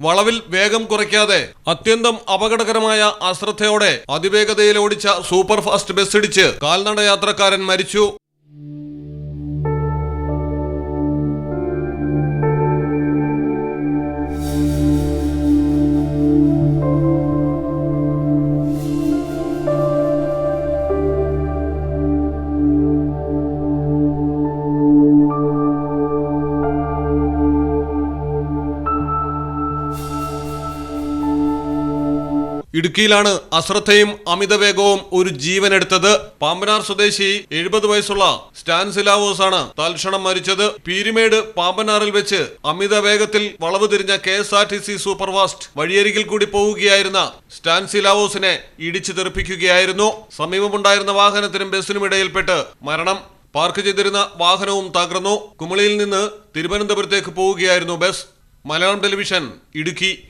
വളവിൽ വേഗം കുറയ്ക്കാതെ അത്യന്തം അപകടകരമായ അശ്രദ്ധയോടെ അതിവേഗതയിൽ ഓടിച്ച സൂപ്പർ ഫാസ്റ്റ് ബസ് ഇടിച്ച് കാൽനട യാത്രക്കാരൻ മരിച്ചു. ഇടുക്കിയിലാണ് അശ്രദ്ധയും അമിതവേഗവും ഒരു ജീവനെടുത്തത് പാമ്പനാർ സ്വദേശി എഴുപത് വയസ്സുള്ള സ്റ്റാൻസിലാവോസ് ആണ് തൽക്ഷണം മരിച്ചത്. പീരിമേട് പാമ്പനാറിൽ വെച്ച് അമിത വേഗത്തിൽ വളവ് തിരിഞ്ഞ K S R T C superfast വഴിയരികിൽ കൂടി പോവുകയായിരുന്ന സ്റ്റാൻസിലാവോസിനെ ഇടിച്ചു തെറിപ്പിക്കുകയായിരുന്നു. സമീപമുണ്ടായിരുന്ന വാഹനത്തിനും ബസ്സിനും ഇടയിൽപ്പെട്ട് മരണം. പാർക്ക് ചെയ്തിരുന്ന വാഹനവും തകർന്നു. കുമളിയിൽ നിന്ന് തിരുവനന്തപുരത്തേക്ക് പോവുകയായിരുന്നു ബസ്. മലയാളം ടെലിവിഷൻ ഇടുക്കി.